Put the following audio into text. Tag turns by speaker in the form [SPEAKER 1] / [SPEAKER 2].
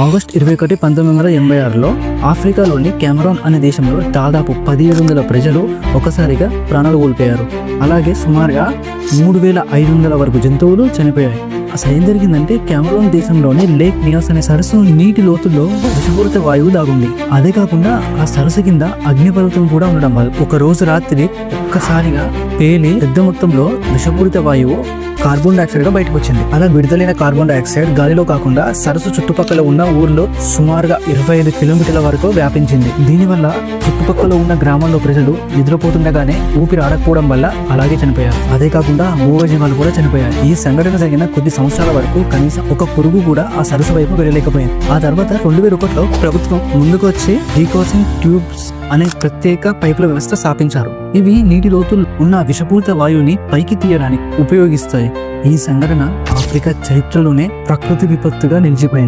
[SPEAKER 1] August ఇరవై ఒకటి పంతొమ్మిది వందల ఎనభై ఆరులో ఆఫ్రికాలోని కెమెరాన్ అనే దేశంలో దాదాపు పదిహేడు వందల ప్రజలు ఒకసారిగా ప్రాణాలు కోల్పోయారు. అలాగే సుమారుగా మూడు వేల ఐదు వందల వరకు జంతువులు చనిపోయాయి. అసలు ఏం జరిగిందంటే కెమెరాన్ దేశంలోని లేక్ నియాస్ అనే సరస్సు నీటి లోతుల్లో విషపూరిత వాయువు దాగుంది. అదే కాకుండా ఆ సరస్సు కింద అగ్నిపర్వతం కూడా ఉండడం వల్ల ఒక రోజు రాత్రి ఒక్కసారిగా పేలి పెద్ద మొత్తంలో విషపూరిత వాయువు కార్బన్ డైఆక్సైడ్గా బయటకు వచ్చింది అలా విడుదలైన కార్బన్ డైఆక్సైడ్ గాలిలో కాకుండా సరస్సు చుట్టుపక్కల ఉన్న ఊర్లో సుమారుగా ఇరవై ఐదు కిలోమీటర్ల వరకు వ్యాపించింది. దీనివల్ల చుట్టుపక్కల ఉన్న గ్రామాల్లో ప్రజలు నిద్రపోతుండగానే ఊపిరి ఆడకపోవడం వల్ల అలాగే చనిపోయారు. అదే కాకుండా మూగజీవాలు కూడా చనిపోయారు. ఈ సంఘటన జరిగిన కొద్ది సంవత్సరాల వరకు కనీసం ఒక పురుగు కూడా ఆ సరస్సు వైపు వెళ్ళలేకపోయింది. ఆ తర్వాత రెండు వేల ఒకటిలో ప్రభుత్వం ముందుకు వచ్చి డీకోసింగ్ ట్యూబ్స్ అనే ప్రత్యేక పైపుల వ్యవస్థ స్థాపించారు. ఇవి నీటి లోతులు ఉన్న విషపూరిత వాయువుని పైకి తీయడానికి ఉపయోగిస్తాయి. ఈ సంఘటన ఆఫ్రికా చరిత్రలోనే ప్రకృతి విపత్తుగా నిలిచిపోయింది.